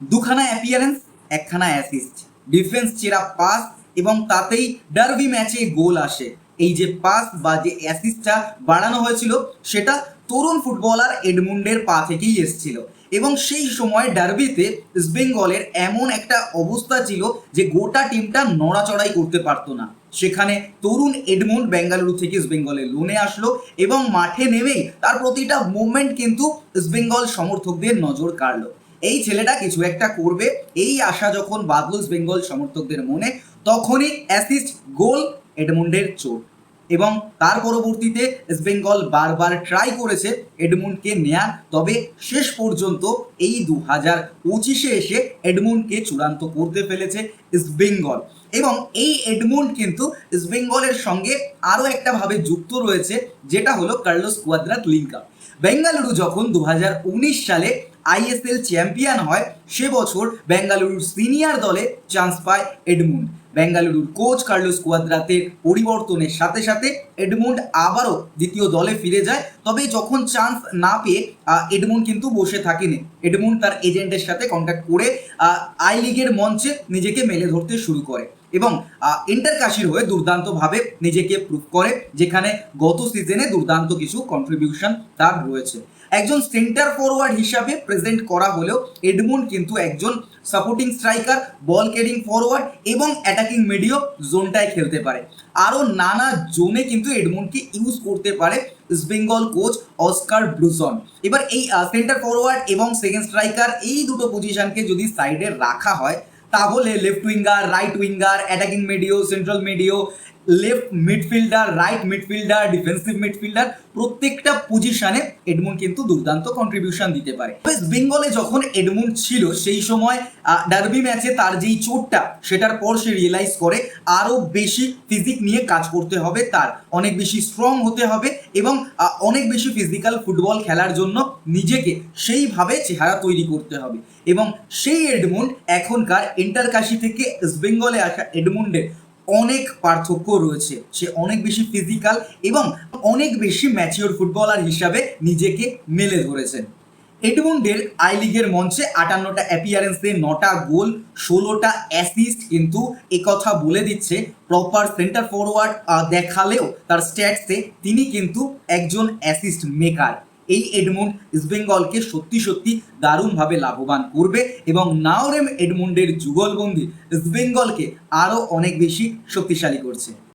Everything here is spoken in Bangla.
দুখানা অ্যাপিয়ারেন্স একখানা অ্যাসিস্ট ডিফেন্স চেরা পাস এবং তাতেই ডার্বি ম্যাচে গোল আসে। এই যে পাস বা যে অ্যাসিস্টটা বাড়ানো হয়েছিল, সেটা তরুণ ফুটবলার এডমুন্ডের পা থেকেই এসেছিল। এবং সেই সময় ডার্বিতে ইস্টবেঙ্গলের এমন একটা অবস্থা ছিল যে গোটা টিমটা নড়াচড়াই করতে পারতো না। সেখানে তরুণ এডমুন্ড বেঙ্গালুরু থেকে ইস্টবেঙ্গলে লোনে আসলো এবং মাঠে নেমেই তার প্রতিটা মুভমেন্ট কিন্তু ইস্টবেঙ্গল সমর্থকদের নজর কাড়লো। এই ছেলেটা কিছু একটা করবে। এই আশা যখন বাদলুস বেঙ্গল সমর্থকদের মনে, তখনই অ্যাসিস্ট গোল এডমন্ডের চোট। এবং তার পরবর্তীতে ইস্ট বেঙ্গল বারবার ট্রাই করেছে এডমুন্ডকে নেয়া তবে শেষ পর্যন্ত এই দু হাজার পঁচিশে এসে এডমুন্ডকে চূড়ান্ত করতে ফেলেছে ইস্ট বেঙ্গল। এবং এই এডমুন্ড কিন্তু ইস্ট বেঙ্গলের সঙ্গে আরও একটা ভাবে যুক্ত রয়েছে, যেটা হলো কার্লোস কুয়াদ্রাত লিঙ্কা বেঙ্গালুরু যখন দু হাজার উনিশ সালে আইএসএল চ্যাম্পিয়ন হয়, সে বছর বেঙ্গালুরুর সিনিয়র দলে চান্স পায় এডমুন্ড। বেঙ্গালুরুর কোচ কার্লোস কুয়াদ্রাতের পরিবর্তনের সাথে সাথে এডমুন্ড আবারও দ্বিতীয় দলে ফিরে যায়। তবে যখন চান্স না পেয়ে এডমুন্ড কিন্তু বসে থাকেনি। এডমুন্ড তার এজেন্টের সাথে কন্ট্যাক্ট করে আই লিগের মঞ্চে নিজেকে মেলে ধরতে শুরু করে। এবং ইন্টার কাশির হয়ে দুর্দান্তভাবে নিজেকে প্রুভ করে, যেখানে গত সিজনে দুর্দান্ত কিছু কন্ট্রিবিউশন তার রয়েছে। একজন সেন্টার ফরওয়ার্ড হিসাবে প্রেজেন্ট করা হলেও এডমুন্ড কিন্তু একজন supporting striker ball carrying forward এবং অ্যাটাকিং মিডিও জোনটায় খেলতে পারে। আরও নানা জোনে কিন্তু এডমুন্ডকে ইউজ করতে পারে East Bengal coach Oscar Bruzon এবার এই সেন্টার ফরওয়ার্ড এবং সেকেন্ড স্ট্রাইকার এই দুটো পজিশনকে যদি সাইডে রাখা হয় তাহলে left winger right winger attacking মিডিও central মিডিও left midfielder right midfielder defensive midfielder প্রত্যেকটা পজিশনে এডমুন্ড কিন্তু দুর্দান্ত কন্ট্রিবিউশন দিতে পারে। ওয়েস্ট বেঙ্গলে যখন এডমুন্ড ছিল, সেই সময় ডার্বি ম্যাচে তার যেই চোটটা, সেটার পর সে রিয়েলাইজ করে আরও বেশি ফিজিক নিয়ে কাজ করতে হবে তার। অনেক বেশি স্ট্রং হতে হবে এবং অনেক বেশি ফিজিক্যাল ফুটবল খেলার জন্য নিজেকে সেইভাবে চেহারা তৈরি করতে হবে। এবং সেই এডমুন্ড এখনকার ইন্টারকাশি থেকে ইস্ট বেঙ্গলে আসা এডমুন্ডের অনেক পার্থক্য রয়েছে। সে অনেক বেশি ফিজিক্যাল এবং অনেক বেশি ম্যাচিওর ফুটবলার হিসাবে নিজেকে মেলে ধরেছেন। এডমুন্ডের আই লিগের মঞ্চে আটান্নটা অ্যাপিয়ারেন্সে নটা গোল, ষোলোটা অ্যাসিস্ট কিন্তু একথা বলে দিচ্ছে প্রপার সেন্টার ফরওয়ার্ড দেখালেও তার স্ট্যাটসে তিনি কিন্তু একজন অ্যাসিস্ট মেকার এই এডমুন্ড ইস্টবেঙ্গলকে সত্যি সত্যি দারুণভাবে লাভবান করবে এবং নাওরেম এডমন্ডের যুগলবন্দি ইস্টবেঙ্গলকে আরও অনেক বেশি শক্তিশালী করছে।